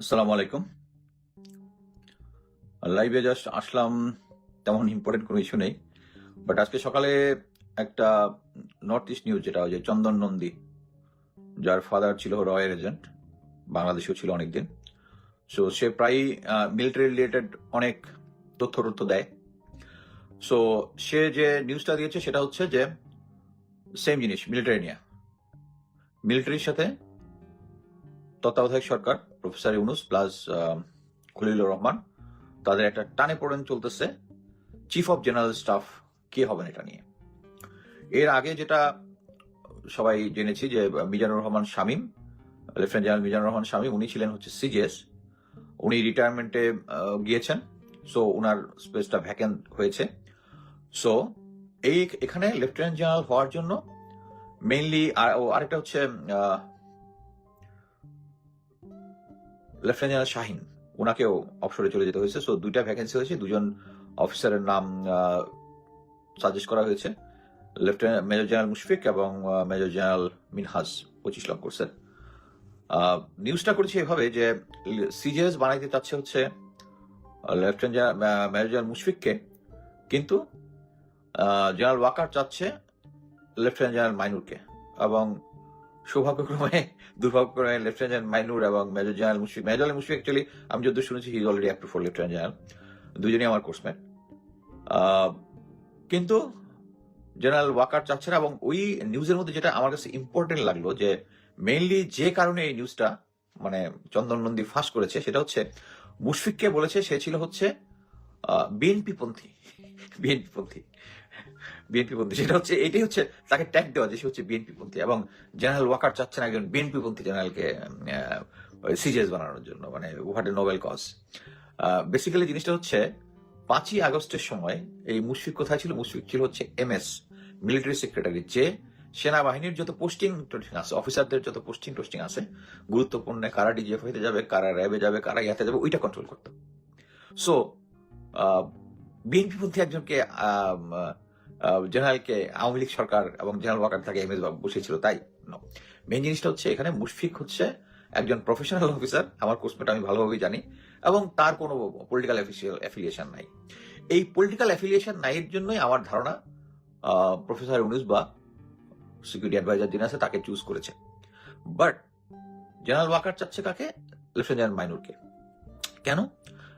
আসসালামু আলাইকুম। লাইভে জাস্ট আসলাম, তেমন ইম্পর্টেন্ট কোনো ইস্যু নেই। বাট আজকে সকালে একটা নর্থ ইস্ট নিউজ যেটা যে চন্দন নন্দী, যার ফাদার ছিল রয়্যাল এজেন্ট বাংলাদেশেও ছিল অনেকদিন। সো সে প্রায়ই মিলিটারি রিলেটেড অনেক তথ্য তথ্য দেয়। সো সে যে নিউজটা দিয়েছে সেটা হচ্ছে যে সেম জিনিস মিলিটারি নিয়ে। মিলিটারির সাথে তত্ত্বাবধায়ক সরকার প্রফেসর ইউনুস প্লাস খলিলুর রহমান, তাদের একটা টানে পড়েন চলতেছে। চিফ অফ জেনারেল স্টাফ কে হবেন এটা নিয়ে? এর আগে যেটা সবাই জেনেছি যে মিজানুর রহমান শামীম লেফটেন্যান্ট জেনারেল মিজানুর রহমান শামীম, উনি ছিলেন হচ্ছে সিজিএস উনি রিটায়ারমেন্টে গিয়েছেন। সো ওনার স্পেসটা ভ্যাকেন্ট হয়েছে। সো এই এখানে লেফটেন্যান্ট জেনারেল হওয়ার জন্য মেইনলি আরেকটা হচ্ছে লেফটেন্যান্ট জেনারেল শাহিন ওনাকেও অবসরে চলে যেতে হয়েছে। সো দুইটা ভ্যাকেন্সি হয়েছে। দুজন অফিসারের নাম সাজেস্ট করা হয়েছে। লেফটেন্যান্ট মেজর জেনারেল মুশফিক এবং মেজর জেনারেল মিনহাজ পঁচিশ লক্ষ করছে নিউজটা করেছে এভাবে যে সিজিএস বানাইতে চাচ্ছে হচ্ছে লেফটেন্যান্ট মেজর জেনারেল মুশফিককে কিন্তু জেনারেল ওয়াকার চাচ্ছে লেফটেন্যান্ট জেনারেল মাইনুরকে এবং সৌভাগ্যক্রমে, দুর্ভাগ্যক্রমে লেফটেন্যান্ট জেনারেল মাইনুর এবং major general Mushfiq. Major general Mushfiq actually আমি যত শুনেছি he already approve for lieutenant general. দুজনেই আমার কোর্সমেট কিন্তু জেনারেল ওয়াকার চাচ্ছে না এবং ওই নিউজের মধ্যে যেটা আমার কাছে ইম্পর্টেন্ট লাগল যে মেইনলি যে কারণে এই নিউজটা মানে চন্দন নন্দী ফাঁস করেছে, সেটা হচ্ছে মুশফিককে বলেছে, সে ছিল হচ্ছে বিএনপি পন্থী। বিএনপি পন্থী। বিএনপি পন্থী। সেটা হচ্ছে, এটাই হচ্ছে তাকে ট্যাগ দেওয়া, যে সে হচ্ছে বিএনপি পন্থী। এবং জেনারেল ওয়াকার চাচ্ছেন একজন বিএনপি পন্থী জেনারেলকে সিজিএস বানানোর জন্য মানে what a noble cause basically জিনিসটা হচ্ছে, পাঁচই আগস্টের সময়, এই মুশফিক কোথায় ছিল? মুশফিক ছিল হচ্ছে এমএস মিলিটারি সেক্রেটারি যে সেনাবাহিনীর যত পোস্টিং টোস্টিং আছে অফিসারদের যত পোস্টিং টোস্টিং আছে, গুরুত্বপূর্ণ কারা ডিজিএফ হইতে যাবে, কারা র্যাবে যাবে, কারা ইয়াতে যাবে, ওইটা কন্ট্রোল করতো। সো বিএনপি পন্থী একজনকে জেনারেলকে আওয়ামী লীগ সরকার এবং জেনারেল ওয়াকার থাকে এম এস বাবু বসেছিল, তাই মেন জিনিসটা হচ্ছে এখানে মুশফিক হচ্ছে একজন প্রফেশনাল অফিসার আমার কোর্সমেট আমি ভালোভাবেই জানি, এবং তার কোনো পলিটিক্যাল অ্যাফিলিয়েশন নাই। এই পলিটিক্যাল অ্যাফিলিয়েশন নাই এর জন্যই আমার ধারণা প্রফেসর ইউনুস বা সিকিউরিটি অ্যাডভাইজার যিনি আছে তাকে চুজ করেছে। বাট জেনারেল ওয়াকার চাচ্ছে কাকে? লেফটেন্যান্ট মাইনুরকে কেন?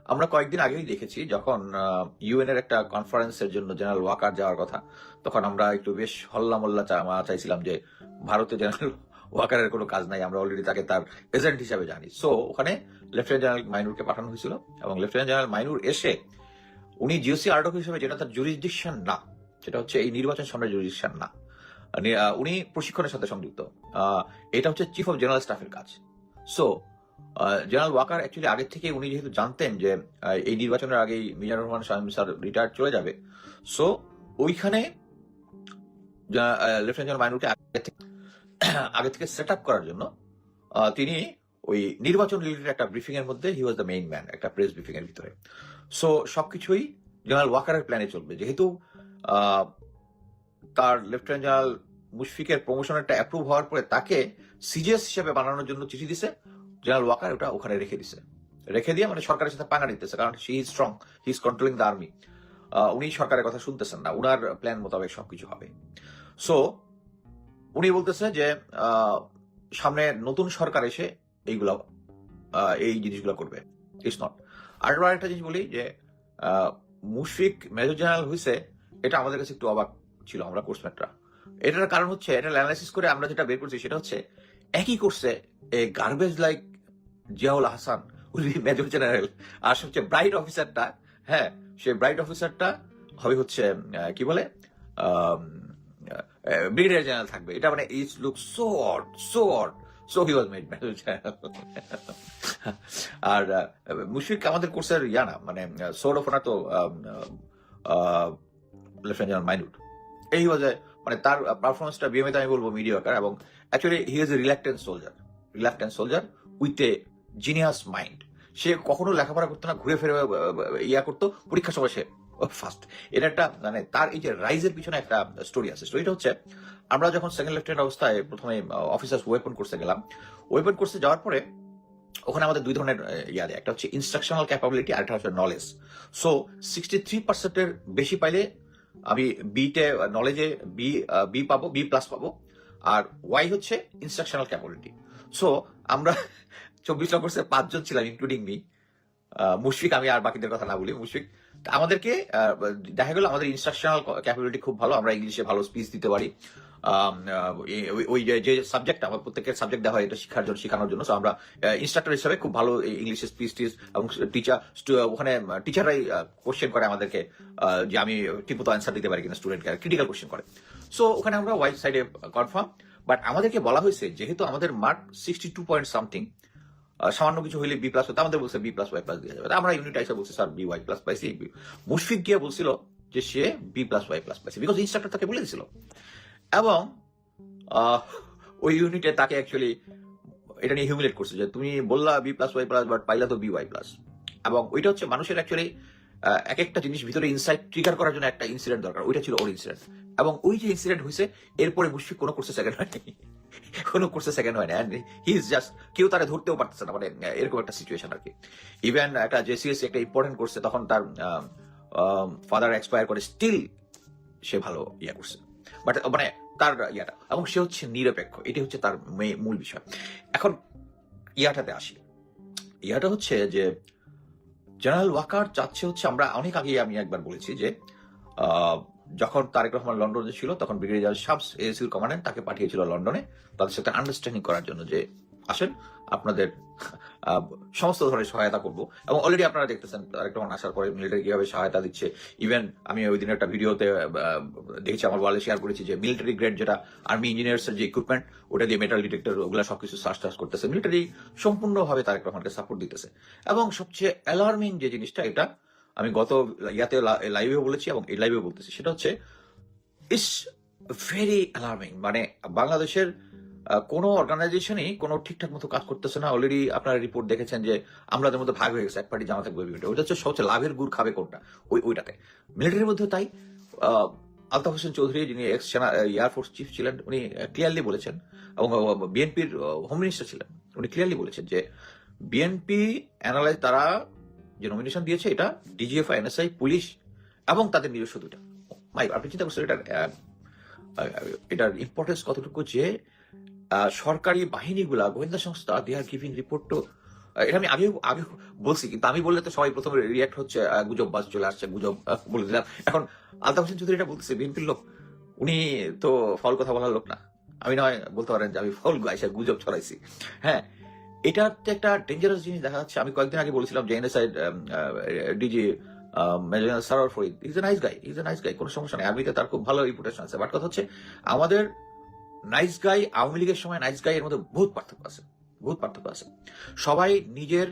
আমরা কয়েকদিন আগেই দেখেছি যখন ইউএন এর একটা কনফারেন্সের জন্য জেনারেল ওয়াকার যাওয়ার কথা, তখন আমরা একটু বেশ হল্লা মল্লা চাইছিলাম যে ভারতে জেনারেল ওয়াকারের কোনো কাজ নাই, আমরা অলরেডি তাকে তার এজেন্ট হিসাবে জানি। সো ওখানে লেফটেন্যান্ট জেনারেল মাইনুরকে পাঠানো হয়েছিল এবং লেফটেন্যান্ট জেনারেল মাইনুর এসে, উনি জিওসি আর্টক হিসেবে যেটা তার জুরিসডিকশন না, সেটা হচ্ছে এই নির্বাচন সামনের জুরিসডিকশন না উনি- প্রশিক্ষণের সাথে সংযুক্ত। এটা হচ্ছে চিফ অফ জেনারেল স্টাফের কাজ। সো জেনারেল ওয়াকার অ্যাকচুয়ালি আগের থেকে উনি যেহেতু জানতেন যে এই নির্বাচনের আগেই মিজানুর রহমান শামীম স্যার রিটায়ার চলে যাবে। সো ওইখানে লেফটেন্যান্ট জেনারেল আগে থেকে আগে থেকে সেট আপ করার জন্য তিনি ওই নির্বাচন রিলেটেড একটা ব্রিফিং এর মধ্যে he was the main man একটা প্রেস ব্রিফিং এর ভিতরে। সো সবকিছুই জেনারেল ওয়াকারের প্ল্যানে চলবে। যেহেতু তার লেফটেন্যান্ট জেনারেল মুশফিকের প্রমোশনেরটা অ্যাপ্রুভ হওয়ার পরে তাকে সিজিএস হিসেবে বানানোর জন্য চিঠি দিছে। জেনারেল ওয়াকার ওটা ওখানে রেখে দিছে। রেখে দিয়ে মানে সরকারের সাথে পাঙ্গা নিতেছে, কারণ he is strong he is controlling the army উনি সরকারের কথা শুনতেছেন না, উনার প্ল্যান মোতাবেক সবকিছু হবে। সো উনি বলতেছে যে সামনে নতুন সরকার এসে এইগুলা এই জিনিসগুলো করবে। ইটস নট আর একটা জিনিস বলি যে মুশফিক মেজর জেনারেল হয়েছে এটা আমাদের কাছে একটু অবাক ছিল, আমরা কোর্সমেটরা এটার কারণ হচ্ছে এটা অ্যানালাইসিস করে আমরা যেটা বের করছি সেটা হচ্ছে একই করছে গার্বেজ লাইক জিয়াউল হাসান উনি মেজর জেনারেল আর সবচেয়ে ব্রাইট অফিসারটা হ্যাঁ সে ব্রাইট অফিসারটা হবে হচ্ছে কি বলে ব্রিগেডিয়ার জেনারেল থাকবে। এটা মানে it's look so odd so odd so he was made major আর মুশফিক আমাদের কোর্সের ইয়া না মানে সোর্ড অফ তো লেফটেন্যান্ট জেনারেল মাইনুট এই ওয়াজ মানে তার পারফরমেন্সটা বিএমএতে আমি বলব মিডিয়াকার এবং actually he is a reluctant soldier reluctant soldier with a genius mind সে কখনো লেখাপড়া করতো না, ঘুরে ফিরে ইয়া করতো পরীক্ষা সময় সে ফার্স্ট এটা একটা মানে তার এই যে রাইজের পিছনে একটা স্টোরি আছে। স্টোরিটা হচ্ছে, আমরা যখন সেকেন্ড লেফটেন্যান্ট অবস্থায় প্রথমে অফিসার্স ওয়েপন কোর্সে গেলাম ওয়েপন কোর্সে যাওয়ার পরে ওখানে আমাদের দুই ধরনের ইয়া একটা হচ্ছে ইনস্ট্রাকশনাল ক্যাপাবিলিটি আর একটা হচ্ছে নলেজ সো সিক্সটি থ্রি পার্সেন্টের বেশি পাইলে আমি বিতে নলেজে বি বি পাবো বি প্লাস পাবো। আর ওয়াই হচ্ছে ইনস্ট্রাকশনাল ক্যাপাবিলিটি সো আমরা চব্বিশ নম্বর পাঁচজন ছিলাম ইনক্লুডিং মি মুশফিক আমি আর বাকিদের কথা না বলি মুশফিক। আমাদেরকে আহ, দেখা গেল আমাদের ইনস্ট্রাকশনাল ক্যাপাবিলিটি খুব ভালো আমরা ইংলিশে ভালো স্পিচ দিতে পারি। ওই- ওই যে- আমার প্রত্যেকের সাবজেক্ট দেওয়া হয়, এটা শিক্ষার জন্য, শেখানোর জন্য। আমরা ইনস্ট্রাক্টর হিসাবে খুব ভালো ইংলিশে স্পিচ টিচ এবং টিচার ওখানে টিচাররাই কোশ্চেন করে আমাদেরকে যে আমি অ্যান্সার দিতে পারি কিনা স্টুডেন্টকে ক্রিটিক্যাল কোশ্চেন করে। সো ওখানে আমরা ওয়াইড সাইডে কনফার্ম বাট আমাদেরকে বলা হয়েছে, যেহেতু আমাদের mark sixty two point something সামান্য কিছু হইলে বি প্লাস হতো, আমাদের বলছে বি প্লাস ওয়াই প্লাস দিয়ে যাবে। আমরা ইউনিট এসে বলছি স্যার বি ওয়াই প্লাস পাইছি মুশফিক গিয়ে বলছিল যে সে বি প্লাস ওয়াই প্লাস পাইছে বিকজ ইনস্ট্রাক্টর তাকে বলে দিছিল। এবং ওই ইউনিটে তাকে অ্যাকচুয়ালি এটা নিয়ে হিউমিলেট করছে যে তুমি বললা B plus Y plus but পাইলা তো বি ওয়াই প্লাস এবং ওইটা হচ্ছে মানুষের অ্যাকচুয়ালি এক একটা জিনিস ভিতরে ইনসাইট ট্রিগার করার জন্য একটা ইনসিডেন্ট দরকার। ওইটা ছিল ওর ইনসিডেন্ট এবং ওই যে ইনসিডেন্ট হয়েছে এরপরে মুশফিক কোনো কোর্সে সেকেন্ড হয়নি কোনো কোর্সে সেকেন্ড হয় না হি ইজ জাস্ট কেউ তারা ধরতেও পারতেছে না। মানে এরকম একটা সিচুয়েশন আর কি ইভেন একটা জেসিএস একটা ইম্পর্টেন্ট করছে তখন তার ফাদার এক্সপায়ার করে স্টিল সে ভালো ইয়া করছে। বাট মানে তার ইয়াটা। এবং সে হচ্ছে নিরপেক্ষ। এটি হচ্ছে তার মূল বিষয়। এখন ইয়াটাতে আসি। ইয়াটা হচ্ছে যে, জেনারেল ওয়াকার চাচ্ছে হচ্ছে আমরা অনেক আগে আমি একবার বলেছি যে যখন তারেক রহমান লন্ডনে ছিল, তখন ব্রিগেডিয়ার শামস এসির কমান্ডেন্ট তাকে পাঠিয়েছিল লন্ডনে। তাদের সাথে আন্ডারস্ট্যান্ডিং করার জন্য যে, আসেন, আপনাদের সমস্ত ধরনের সহায়তা করব। এবং অলরেডি আপনারা দেখতেছেন রহমান আসার পরে মিলিটারি কীভাবে সহায়তা দিচ্ছে। ইভেন আমি ওই দিন একটা ভিডিওতে দেখেছি, আমার ওয়ালে শেয়ার করেছি যে মিলিটারি গ্রেড যেটা আর্মি ইঞ্জিনিয়ার্স এর যে ইকুইপমেন্ট ওটা দিয়ে মেটাল ডিটেক্টর ওগুলো সবকিছু সার্চ টার্চ করতেছে। মিলিটারি সম্পূর্ণভাবে তারেক রহমানকে সাপোর্ট দিতেছে। এবং সবচেয়ে অ্যালার্মিং যে জিনিসটা, এটা আমি গত ইয়াতে লাইভেও বলেছি এবং এই লাইভেও বলতেছি। সেটা হচ্ছে ইস ভেরি অ্যালার্মিং মানে বাংলাদেশের কোনো অর্গানাইজেশনই কোনো ঠিকঠাক মতো কাজ করতেছে না। অলরেডি আপনারা রিপোর্ট দেখেছেন যে আমাদের মধ্যে ভাগ হয়ে গেছে এক পার্টি জামা থাকবে ওইটা হচ্ছে সবচেয়ে লাভের গুড় খাবে কোনটা? ওই ওইটাতে। মিলিটারির মধ্যে তাই। আলতাফ হোসেন চৌধুরী যিনি এক্স সেনা এয়ারফোর্স চিফ ছিলেন উনি ক্লিয়ারলি বলেছেন এবং বিএনপির হোম মিনিস্টার ছিলেন উনি ক্লিয়ারলি বলেছেন যে বিএনপি অ্যানালাইজ তারা যে নমিনেশন দিয়েছে এটা ডিজিএফআই এনএসআই পুলিশ এবং তাদের নিজস্ব দুটা মাই আপনি চিন্তা করছেন আহ, এটার ইম্পর্টেন্স কতটুকু যে সরকারি বাহিনীগুলা, গোয়েন্দা সংস্থা they are giving report to এটা আমি আগে আগে বলছি, কিন্তু আমি বললে তো সবাই প্রথমে রিয়াক্ট হচ্ছে গুজব বাস চলে আসছে, গুজব বলে দিলাম। এখন আলতাফ হোসেন চৌধুরী এটা বলতেছে, বিএনপির লোক, উনি তো ফল কথা বলার লোক না। আমি নয়, বলতে পারেন যে আমি ফল গাইসা গুজব ছড়াইছি। হ্যাঁ এটাতে একটা ডেঞ্জারাস জিনিস দেখা যাচ্ছে। আমি কয়েকদিন আগে বলেছিলাম যে NSI DG major Sarwar Farid is a nice guy is a nice guy কোনো সমস্যা নেই। আর্মিতে তার খুব ভালো রিপুটেশন আছে। বাট কথা হচ্ছে, আমাদের নাইস গাই আওয়ামী লীগের সময় নাইস গাই এর মধ্যে বহুত পার্থক্য আছে, বহুত পার্থক্য আছে। সবাই নিজের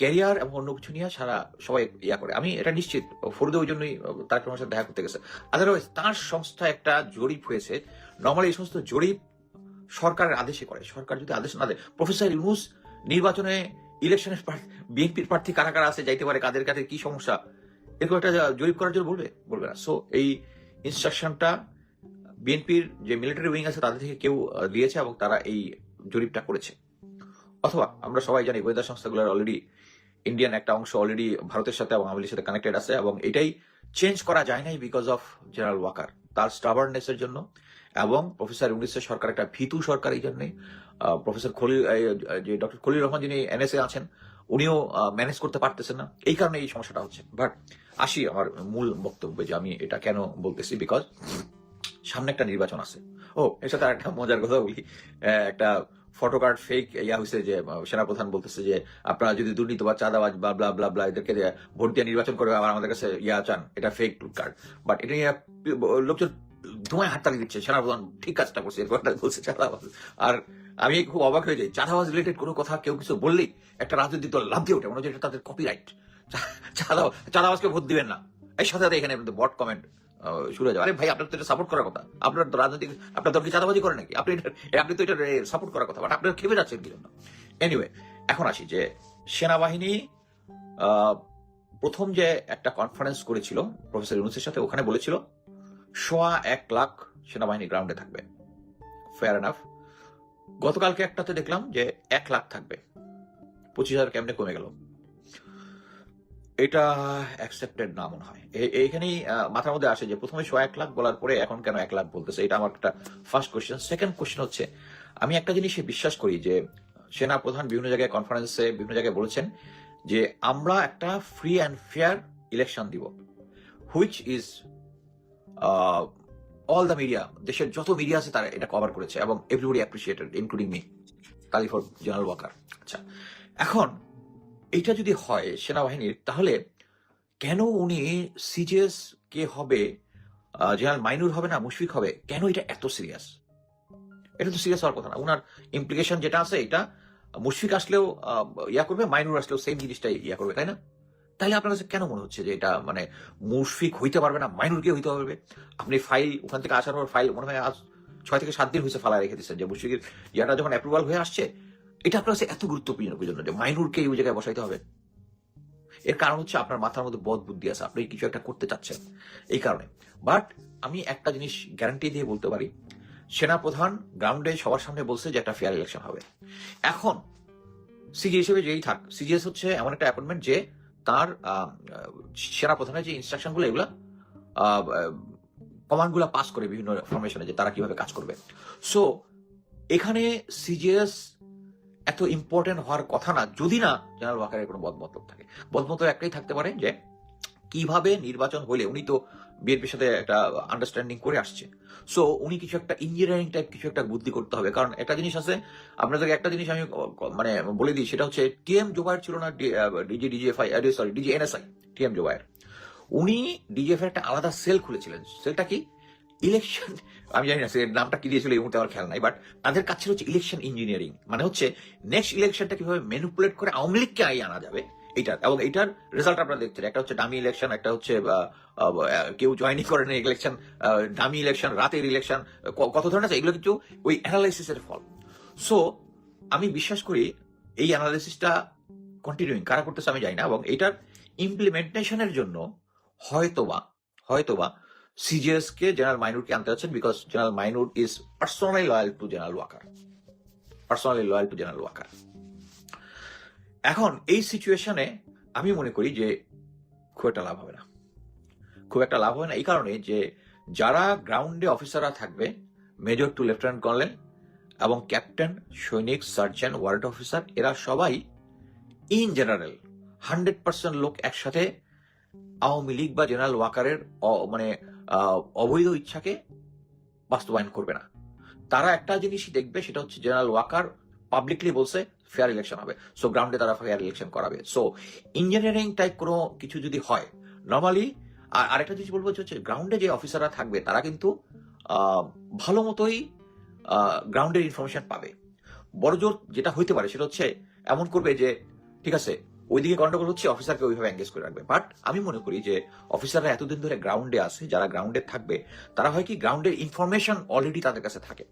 ক্যারিয়ার এবং অন্য কিছু নিয়ে সারা সবাই ইয়া করে। আমি এটা নিশ্চিত, ফরিদে ওই জন্যই তার সাথে দেখা করতে গেছে। আদারওয়াইজ তার সংস্থা একটা জরিপ হয়েছে। নর্মালি এই সমস্ত জরিপ সরকারের আদেশে করে। সরকার যদি আদেশ না দেয় প্রফেসর ইউনুস নির্বাচনে ইলেকশনের বিএনপির প্রার্থী কারা কারা আছে যাইতে পারে, কাদের কাদের কি সমস্যা, এরকম একটা জরিপ করার জন্য বলবে? বলবে না। সো এই ইনস্ট্রাকশনটা বিএনপির যে মিলিটারি উইং আছে, তাদের থেকে কেউ দিয়েছে এবং তারা এই জরিপটা করেছে। অথবা আমরা সবাই জানি গোয়েন্দা সংস্থাগুলোর অলরেডি ইন্ডিয়ান একটা অংশ অলরেডি ভারতের সাথে এবং আওয়ামী সাথে কানেক্টেড আছে এবং এটাই চেঞ্জ করা যায় নাই বিকজ অফ জেনারেল ওয়াকার তার স্টাবার্নেস এর জন্য এবং প্রফেসর ইউনিসের সরকার একটা ভীতু সরকার এই জন্যে প্রফেসর খলিল যে ডক্টর খলিল রহমান যিনি এনএসএ আছেন, উনিও ম্যানেজ করতে পারতেছেন না। এই কারণে এই সমস্যাটা হচ্ছে। বাট আসি আমার মূল বক্তব্যে যে আমি এটা কেন বলতেছি বিকজ সামনে একটা নির্বাচন আছে। ও, এর সাথে একটা মজার কথা বলি। একটা ফটোকার্ড ফেক ইয়া হয়েছে যে সেনাপ্রধান বলতেছে যে, আপনারা যদি দুর্নীতি বা চাঁদাবাজ বা ব্লা ব্লা ব্লা এদেরকে ভোট দিয়ে নির্বাচন করে, আবার আমাদের কাছে ইয়া চান, এটা ফেক কার্ড বাট এটা নিয়ে লোকজন ধোঁয়ায় হাততালি দিচ্ছে, সেনাপ্রধান ঠিক কাজটা করছে এরকম একটা বলছে চাঁদাবাজ। আর আমি খুব অবাক হয়ে যাই, চাঁদাবাজ রিলেটেড কোনো কথা কেউ কিছু বললেই একটা রাজনৈতিক দল লাভ দিয়ে ওঠে, মনে হচ্ছে এটা তাদের কপিরাইট চাঁদাবাজকে ভোট দিবেন না। এই সাথে সাথে এখানে বট কমেন্ট শুরু হয়ে যাবে। আরে ভাই, আপনার তো এটা সাপোর্ট করার কথা। আপনার রাজনৈতিক আপনার দল কি চাঁদাবাজি করে নাকি? আপনি আপনি তো এটা সাপোর্ট করার কথা। বাট আপনার খেপে যাচ্ছেন কি জন্য? এনিওয়ে এখন আসি যে সেনাবাহিনী প্রথম যে একটা কনফারেন্স করেছিল প্রফেসর ইউনুসের সাথে, ওখানে বলেছিল, সোয়া এক লাখ সেনাবাহিনী গ্রাউন্ডে থাকবে। ফেয়ার এনাফ গতকালকে একটাতে দেখলাম যে এক লাখ থাকবে। পঁচিশ হাজার কেমনে কমে গেল? এটা অ্যাকসেপ্টেড না মনে হয়। এইখানেই মাথার মধ্যে আসে যে প্রথমে শো এক লাখ বলার পরে এখন কেন এক লাখ বলতেছে? এটা আমার একটা ফার্স্ট কোয়েশ্চেন সেকেন্ড কোয়েশ্চেন হচ্ছে, আমি একটা জিনিসে বিশ্বাস করি যে সেনা প্রধান বিভিন্ন জায়গায় কনফারেন্সে বিভিন্ন জায়গায় বলেছেন যে আমরা একটা ফ্রি অ্যান্ড ফেয়ার ইলেকশন দিব which is all the media দেশের যত মিডিয়া আছে তারা এটা কভার করেছে এবং এভরিবডি অ্যাপ্রিসিয়েটেড ইনক্লুডিং মি কালিফোর জেনারেল ওয়াকার আচ্ছা এখন এইটা যদি হয় সেনাবাহিনীর, তাহলে কেন উনি সিজিএস কে হবে জেনারেল মাইনুর হবে না, মুশফিক হবে, কেন এটা এত সিরিয়াস? এটা তো সিরিয়াস হওয়ার কথা না। ওনার ইমপ্লিকেশন যেটা আছে, এটা মুশফিক আসলেও ইয়া করবে, মাইনুর আসলেও সেম জিনিসটাই ইয়া করবে, তাই না? তাহলে আপনার কাছে কেন মনে হচ্ছে যে এটা মানে মুশফিক হইতে পারবে না মাইনুরকে হইতে পারবে আপনি ফাইল ওখান থেকে আসার পর ফাইল মনে হয় আজ ছয় থেকে সাত দিন হয়েছে ফালা রেখে দিচ্ছেন, যে মুশফিকের ইয়াটা যখন অ্যাপ্রুভাল হয়ে আসছে এটা আপনার কাছে এত গুরুত্বপূর্ণ জন্য? যে মাইনুরকে ওই জায়গায় বসাইতে হবে? এর কারণ হচ্ছে আপনার মাথার মধ্যে বদ বুদ্ধি আছে, আপনি কিছু একটা করতে চাচ্ছেন এই কারণে। বাট আমি একটা জিনিস গ্যারান্টি দিয়ে বলতে পারি, সেনাপ্রধান গ্রাউন্ডে সবার সামনে বলছে যে একটা ফেয়ার ইলেকশন হবে। এখন সিজি হিসেবে যেই থাক সিজিএস হচ্ছে এমন একটা অ্যাপয়েন্টমেন্ট যে তার সেনাপ্রধানের যে ইনস্ট্রাকশনগুলো, এগুলা কমান্ডগুলা পাস করে বিভিন্ন ফরমেশনে যে তারা কীভাবে কাজ করবে। সো এখানে সিজিএস এত ইম্পর্টেন্ট হওয়ার কথা না, যদি না জেনারেল ওয়াকারের কোনো বদমতলব থাকে। বদমতলব একটাই থাকতে পারে যে, কীভাবে নির্বাচন হলে উনি তো বিএনপির সাথে একটা আন্ডারস্ট্যান্ডিং করে আসছে। সো উনি কিছু একটা ইঞ্জিনিয়ারিং টাইপ কিছু একটা বুদ্ধি করতে হবে। কারণ একটা জিনিস আছে, আপনাদেরকে একটা জিনিস আমি মানে বলে দিই, সেটা হচ্ছে টিএম জোবায়ের ছিল না DG DGFI sorry DG NSI TM Zobayer. উনি ডিজিএফ একটা আলাদা সেল খুলেছিলেন। সেলটা কি? ইলেকশন, আমি জানি না নামটা কি দিয়েছিল এই মুহূর্তে আমার খেয়াল নাই বাট তাদের কাছে হচ্ছে ইলেকশন ইঞ্জিনিয়ারিং মানে হচ্ছে নেক্সট ইলেকশনটা কীভাবে ম্যানিপুলেট করে আওয়ামী লীগকে আই আনা যাবে এইটার এবং এইটার রেজাল্ট আপনারা দেখছেন, একটা হচ্ছে ডামি ইলেকশন একটা হচ্ছে কেউ জয়েনই করেন ইলেকশন ডামি ইলেকশন রাতের ইলেকশন কত ধরনের আছে, এগুলো কিন্তু ওই অ্যানালাইসিসের ফল। সো আমি বিশ্বাস করি এই অ্যানালাইসিসটা কন্টিনিউইং কারা করতেছে আমি জানি না, এবং এটার ইমপ্লিমেন্টেশনের জন্য হয়তোবা হয়তোবা সিজিএস কে জেনারেল মাইনুরকে আনতে যাচ্ছেন because general Mainur is personally loyal to general Waker personally loyal to general Waker এখন এই সিচুয়েশনে আমি মনে করি যে খুব একটা লাভ হবে না। খুব একটা লাভ হবে না এই কারণে যে যারা গ্রাউন্ডে অফিসাররা থাকবে মেজর টু লেফটেন্যান্ট কর্নেল এবং ক্যাপ্টেন সৈনিক সার্জেন্ট ওয়ার্ড অফিসার এরা সবাই ইন জেনারেল হান্ড্রেড পার্সেন্ট লোক একসাথে আওয়ামী লীগ বা জেনারেল ওয়াকারের মানে অবৈধ ইচ্ছাকে বাস্তবায়ন করবে না। তারা একটা জিনিসই দেখবে, সেটা হচ্ছে জেনারেল ওয়াকার পাবলিকলি বলছে ফেয়ার ইলেকশন হবে। সো গ্রাউন্ডে তারা ফেয়ার ইলেকশন করাবে। সো ইঞ্জিনিয়ারিং টাইপ কোনো কিছু যদি হয় নর্মালি আর আরেকটা জিনিস বলব হচ্ছে গ্রাউন্ডে যে অফিসাররা থাকবে, তারা কিন্তু ভালো মতোই গ্রাউন্ডের ইনফরমেশন পাবে। বড় জোর যেটা হইতে পারে, সেটা হচ্ছে, এমন করবে যে, ঠিক আছে ওইদিকে গন্ডগোল হচ্ছে অফিসারকে ওইভাবে এঙ্গেজ করে রাখবে। বাট আমি মনে করি যে অফিসাররা এতদিন ধরে গ্রাউন্ডে আছে, যারা গ্রাউন্ডে থাকবে, তারা হয় কি গ্রাউন্ডের ইনফরমেশন অলরেডি তাদের কাছে থাকে।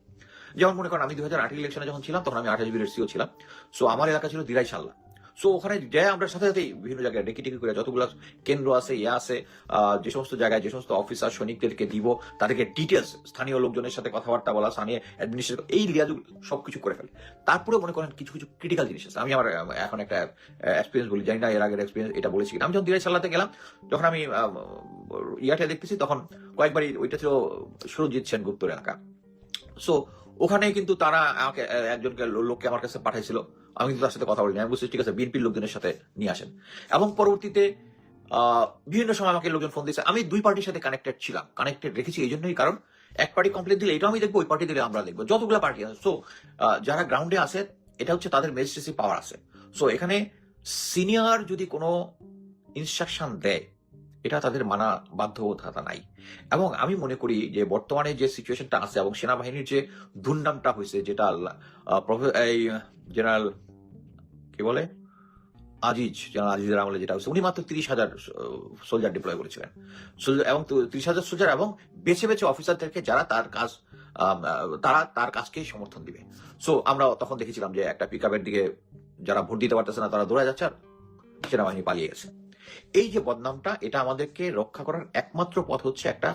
যেমন মনে করেন, আমি দু হাজার আট ইলেকশনে যখন ছিলাম, তখন আমি আঠাশ বিলের সিও ছিলাম। সো আমার এলাকা ছিল দিরাই সাল্লা সো ওখানে যাই আমরা সাথে সাথে বিভিন্ন জায়গায় ডেকে টেকে করে যতগুলো কেন্দ্র আছে ইয়ে আছে যে সমস্ত জায়গায়, যে সমস্ত অফিসার সৈনিকদেরকে দিব, তাদেরকে ডিটেলস স্থানীয় লোকজনের সাথে কথাবার্তা বলা, স্থানীয় অ্যাডমিনিস্ট্রেশন এই লিয়াজুল সবকিছু করে ফেলে। তারপরে মনে করেন কিছু কিছু ক্রিটিক্যাল জিনিস আছে। আমি আমার এখন একটা এক্সপিরিয়েন্স বলি, জানি না এর আগের এক্সপিরিয়েন্স এটা বলেছি আমি যখন দিরাই সাল্লাতে গেলাম, যখন আমি ইয়াটা দেখতেছি, তখন কয়েকবারই ওইটা ছিল সুরজিৎ সেনগুপ্তর এলাকা। সো ওখানে কিন্তু তারা আমাকে একজনকে লোককে আমার কাছে পাঠাইছিল। আমি কিন্তু তার সাথে কথা বলিনি। আমি বুঝছি ঠিক আছে, বিএনপির লোকজনের সাথে নিয়ে আসেন। এবং পরবর্তীতে বিভিন্ন সময় আমাকে লোকজন ফোন দিয়েছে। আমি দুই পার্টির সাথে কানেক্টেড ছিলাম। কানেক্টেড রেখেছি এই জন্যই। কারণ এক পার্টি কমপ্লেন দিলে, এটাও আমি দেখব, ওই পার্টি দিলে আমরা দেখব। যতগুলো পার্টি আছে। সো যারা গ্রাউন্ডে আছে, এটা হচ্ছে তাদের ম্যাজিস্ট্রেসি পাওয়ার আছে। সো এখানে সিনিয়র যদি কোনো ইনস্ট্রাকশন দেয় এটা তাদের মানা বাধ্যবাধকতা নাই। এবং আমি মনে করি যে বর্তমানে যে সিচুয়েশনটা আছে এবং সেনাবাহিনীর যে দুর্নামটা হয়েছে যেটা এই, জেনারেল, কি বলে? আজিজ, জেনারেল আজিজের আমলে যেটা হয়েছে, উনি মাত্র তিরিশ হাজার সোলজার ডিপ্লয় করেছিলেন। এবং তিরিশ হাজার সোলজার এবং বেছে বেছে অফিসারদেরকে যারা তার কাজ তারা তার কাজকেই সমর্থন দিবে। সো আমরা তখন দেখেছিলাম যে একটা পিক দিকে যারা ভোট দিতে পারতেছে না, তারা দৌড়ে যাচ্ছে আর সেনাবাহিনী পালিয়ে গেছে। এই যে বদনামটা, এটা আমাদেরকে রক্ষা করার একমাত্র পথ হচ্ছে একটা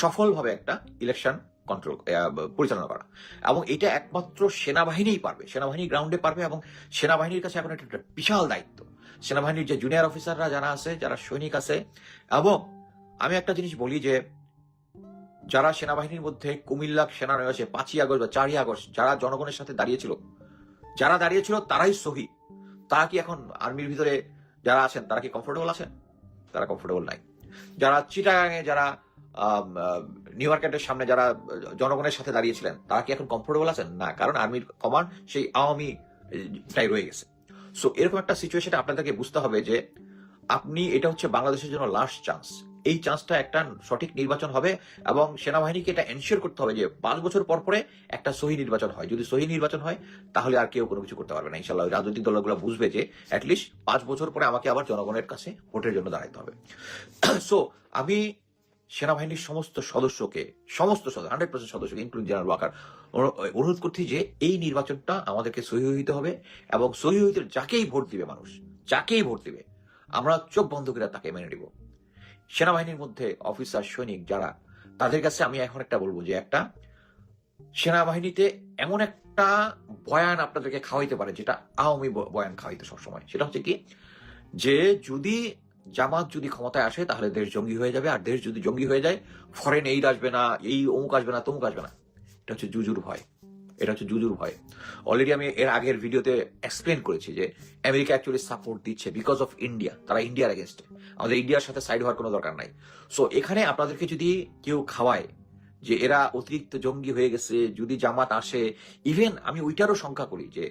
সফলভাবে একটা ইলেকশন কন্ট্রোল পরিচালনা করা। এবং এটা একমাত্র সেনাবাহিনীই পারবে, সেনাবাহিনী গ্রাউন্ডে পারবে এবং সেনাবাহিনীর কাছে এখন একটা বিশাল দায়িত্ব। সেনাবাহিনীর যে জুনিয়র অফিসাররা যারা আছে, যারা সৈনিক আছে, এবং আমি একটা জিনিস বলি যে, যারা সেনাবাহিনীর মধ্যে কুমিল্লা সেনা রয়েছে, পাঁচই আগস্ট বা চারই আগস্ট, যারা জনগণের সাথে দাঁড়িয়েছিল, যারা দাঁড়িয়েছিল তারাই শহীদ তারা কি এখন আর্মির ভিতরে যারা আছেন, তারা কি কমফোর্টেবল আছেন? তারা কমফোর্টেবল নাই। যারা চিটাগাঙে, যারা নিউ মার্কেটের সামনে যারা জনগণের সাথে দাঁড়িয়েছিলেন, তারা কি এখন কমফোর্টেবল আছেন? না, কারণ আর্মির কমান্ড সেই আওয়ামী টাই রয়ে গেছে। সো এরকম একটা সিচুয়েশনে আপনাদেরকে বুঝতে হবে যে, আপনি, এটা হচ্ছে বাংলাদেশের জন্য লাস্ট চান্স এই চান্সটা একটা সঠিক নির্বাচন হবে এবং সেনাবাহিনীকে এটা এনশিওর করতে হবে যে পাঁচ বছর পর পরে একটা সহি নির্বাচন হয়। যদি সহি নির্বাচন হয়, তাহলে আর কেউ কোনো কিছু করতে পারবে না। ইনশাল্লাহ রাজনৈতিক দলগুলো বুঝবে যে অ্যাটলিস্ট পাঁচ বছর পরে আমাকে আবার জনগণের কাছে ভোটের জন্য দাঁড়াতে হবে। সো আমি সেনাবাহিনীর সমস্ত সদস্যকে, সমস্ত হান্ড্রেড পার্সেন্ট সদস্যকে ইনক্লুডিং জেনারেল ওয়াকার অনুরোধ করছি যে এই নির্বাচনটা আমাদেরকে সহি হইতে হবে এবং সহি হইতে যাকেই ভোট দিবে মানুষ, যাকেই ভোট দিবে, আমরা চোখ বন্ধ করে তাকে মেনে নিব। সেনাবাহিনীর মধ্যে অফিসার, সৈনিক যারা, তাদের কাছে আমি এখন একটা বলব যে একটা, সেনাবাহিনীতে এমন একটা বয়ান আপনাদেরকে খাওয়াইতে পারে যেটা আওয়ামী বয়ান খাওয়াইতে সবসময়। সেটা হচ্ছে কি? যে যদি জামাত যদি ক্ষমতায় আসে তাহলে দেশ জঙ্গি হয়ে যাবে, আর দেশ যদি জঙ্গি হয়ে যায় ফরেন এইড আসবে না, এই অমুক আসবে না, তমুক আসবে না। এটা হচ্ছে জুজুর ভয়। এটা হচ্ছে জুজুর ভয়। অলরেডি আমি এর আগের ভিডিওতে এক্সপ্লেন করেছি যে আমেরিকা অ্যাকচুয়ালি সাপোর্ট দিচ্ছে বিকজ অফ ইন্ডিয়া তারা ইন্ডিয়ার এগেনস্টে আমাদের ইন্ডিয়ার সাথে সাইড হওয়ার কোনো দরকার নাই। সো এখানে আপনাদেরকে যদি কেউ খাওয়ায় যে এরা অতিরিক্ত জঙ্গি হয়ে গেছে, যদি জামাত আসে ইভেন আমি ওইটারও শঙ্কা করি যে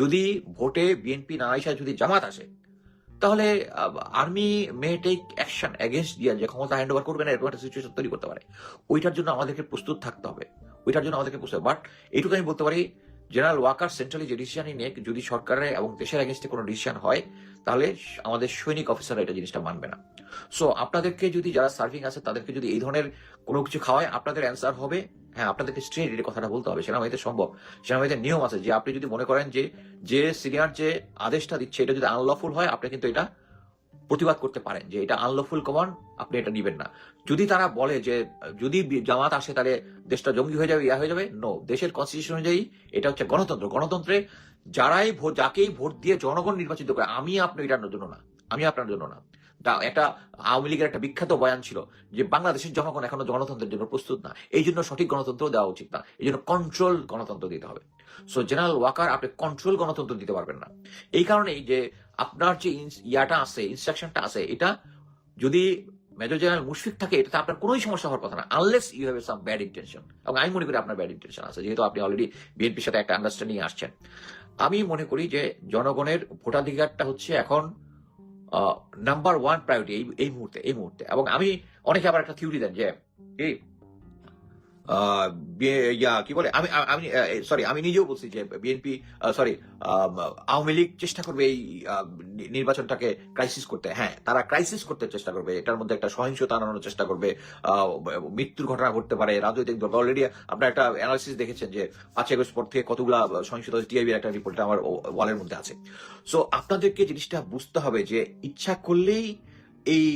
যদি ভোটে বিএনপি না আসা যদি জামাত আসে, তাহলে army may take action against দিয়ে যে ক্ষমতা হ্যান্ড ওভার করবে না, এরকম একটা সিচুয়েশন তৈরি করতে পারে। ওইটার জন্য আমাদেরকে প্রস্তুত থাকতে হবে। ওইটার জন্য আমাদেরকে প্রস্তুত বাট এইটুকু আমি বলতে পারি জেনারেল ওয়াকার সেন্ট্রালি যে ডিসিশনই নিয়ে যদি সরকারের এবং দেশের এগেনস্টে কোনো ডিসিশন হয়, তাহলে আমাদের সৈনিক অফিসাররা এটা জিনিসটা মানবে না। সো আপনাদেরকে যদি যারা সার্ভিং আছে, তাদেরকে যদি এই ধরনের কোনো কিছু খাওয়ায়, আপনাদের অ্যান্সার হবে হ্যাঁ আপনাদেরকে স্ট্রেট এই কথাটা বলতে হবে। সেনাবাহিনীতে সম্ভব। সেনাবাহিনীতে নিয়ম আছে যে, আপনি যদি মনে করেন যে যে সিনিয়র যে আদেশটা দিচ্ছে, এটা যদি আনলফুল হয়, আপনি কিন্তু এটা প্রতিবাদ করতে পারেন যে এটা আনলফুল কমান্ড আপনি এটা নিবেন না। যদি তারা বলে যে, যদি জামাত আসে তাহলে দেশটা জঙ্গি হয়ে যাবে, ইয়া হয়ে যাবে নো দেশের কনস্টিটিউশন অনুযায়ী এটা হচ্ছে গণতন্ত্র। গণতন্ত্রে যারাই ভোট যাকেই ভোট দিয়ে জনগণ নির্বাচিত করে, আমি আপনি এটার জন্য না। আমি আপনার জন্য না। একটা আওয়ামী লীগের একটা বিখ্যাত বয়ান ছিল যে, বাংলাদেশের জনগণ এখনও গণতন্ত্রের জন্য প্রস্তুত না। এই জন্য সঠিক গণতন্ত্র দেওয়া উচিত না। এই জন্য কন্ট্রোল গণতন্ত্র দিতে হবে। সো জেনারেল ওয়াকার আপনি কন্ট্রোল গণতন্ত্র দিতে পারবেন না। এই কারণেই যে আপনার যে ইয়াটা আছে ইনস্ট্রাকশনটা আছে, এটা যদি মেজর জেনারেল মুশফিক থাকে, এটাতে আপনার কোনোই সমস্যা হওয়ার কথা না unless you have some bad intention এবং আমি মনে করি আপনার ব্যাড ইন্টেনশন আছে, যেহেতু আপনি অলরেডি বিএনপির সাথে একটা আন্ডারস্ট্যান্ডিং আসছেন। আমি মনে করি যে জনগণের ভোটাধিকারটা হচ্ছে এখন নাম্বার ওয়ান প্রায়োরিটি এই মুহূর্তে এই মুহূর্তে। এবং আমি, অনেকে আবার একটা থিওরি দেন যে, এই কি বলে? আমি আমি সরি আমি নিজেও বলছি যে বিএনপি সরি আওয়ামী লীগ চেষ্টা করবে এই নির্বাচনটাকে ক্রাইসিস করতে। হ্যাঁ তারা ক্রাইসিস করতে চেষ্টা করবে। এটার মধ্যে একটা সহিংসতা আনানোর চেষ্টা করবে। মৃত্যুর ঘটনা ঘটতে পারে, রাজনৈতিক দল। অলরেডি আপনার একটা অ্যানালিসিস দেখেছেন যে পাঁচ আগস্ট পর থেকে কতগুলা সহিংসতা টিআইবির একটা রিপোর্ট আমার ওয়ালের মধ্যে আছে। সো আপনাদেরকে জিনিসটা বুঝতে হবে যে ইচ্ছা করলেই এই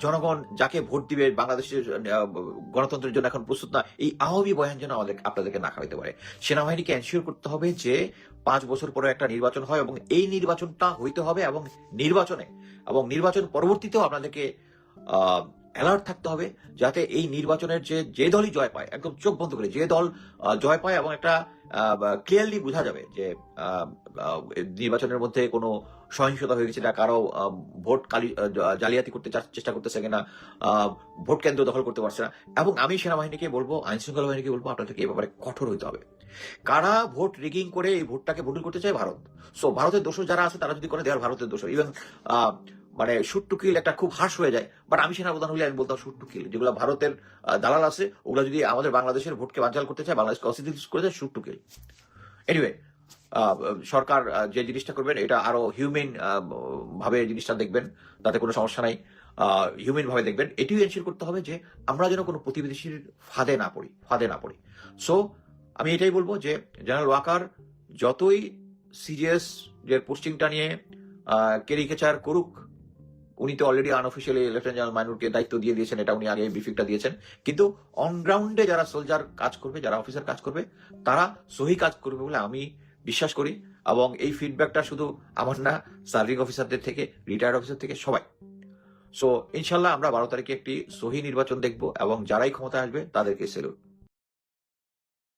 জনগণ যাকে ভোট দিবে বাংলাদেশের আহ, গণতন্ত্রের জন্য এখন প্রস্তুত না এই আহবী বয়ান যেন আমাদের আপনাদেরকে না খাওয়াইতে পারে। সেনাবাহিনীকে এনশিওর করতে হবে যে পাঁচ বছর পরে একটা নির্বাচন হয় এবং এই নির্বাচনটা হইতে হবে এবং নির্বাচনে এবং নির্বাচন পরবর্তীতেও আপনাদেরকে অ্যালার্ট থাকতে হবে যাতে এই নির্বাচনের যে যে দলই জয় পায়, একদম চোখ বন্ধ করে যে দল জয় পায় এবং একটা ক্লিয়ারলি বোঝা যাবে যে নির্বাচনের মধ্যে কোনো সহিংসতা হয়ে গেছে না, কারও ভোট কালি জালিয়াতি করতে চেষ্টা করতেছে কিনা ভোট কেন্দ্র দখল করতে পারছে না। এবং আমি সেনাবাহিনীকে বলব আইন শৃঙ্খলা বাহিনীকে বলব আপনাদেরকে এ ব্যাপারে কঠোর হইতে হবে। কারা ভোট রিগিং করে এই ভোটটাকে ভোট করতে চায়? ভারত। সো, ভারতের দোষ যারা আছে, তারা যদি করে দেওয়ার ভারতের দোষ ইভেন মানে শুট টু কিল একটা খুব হার্শ হয়ে যায়। বাট আমি সেনাপ্রধান হলে আমি বলতাম শুট টু কিল যেগুলো ভারতের দালাল আছে, ওগুলো যদি আমাদের বাংলাদেশের ভোটকে বানচাল করতে চায় বাংলাদেশ কনস্টিটিউট করে চায় শুট টু কিল এনিওয়ে সরকার যে জিনিসটা করবেন, এটা আরও হিউম্যান ভাবে জিনিসটা দেখবেন, তাতে কোনো সমস্যা নাই। হিউম্যান ভাবে দেখবেন। এটিও এনশিওর করতে হবে যে আমরা যেন কোনো প্রতিবেশীর ফাঁদে না পড়ি, ফাঁদে না পড়ি। সো আমি এটাই বলব যে জেনারেল ওয়াকার যতই সিরিয়াস যে পোস্টিংটা নিয়ে কেরিকেচার করুক উনি তো অলরেডি আনঅফিসিয়ালি লেফটেন্যান্ট জেনারেল মাইনুরকে দায়িত্ব দিয়ে দিয়েছেন, এটা উনি আগে ব্রিফিংটা দিয়েছেন। কিন্তু অনগ্রাউন্ডে যারা সোলজার কাজ করবে, যারা অফিসার কাজ করবে, তারা সহি কাজ করবে বলে আমি বিশ্বাস করি। এবং এই ফিডব্যাকটা শুধু আমার না সার্ভিং অফিসারদের থেকে রিটায়ার্ড অফিসার থেকে, সবাই। সো ইনশাল্লাহ আমরা বারো তারিখে একটি সহি নির্বাচন দেখব এবং যারাই ক্ষমতা আসবে, তাদেরকে সেলুট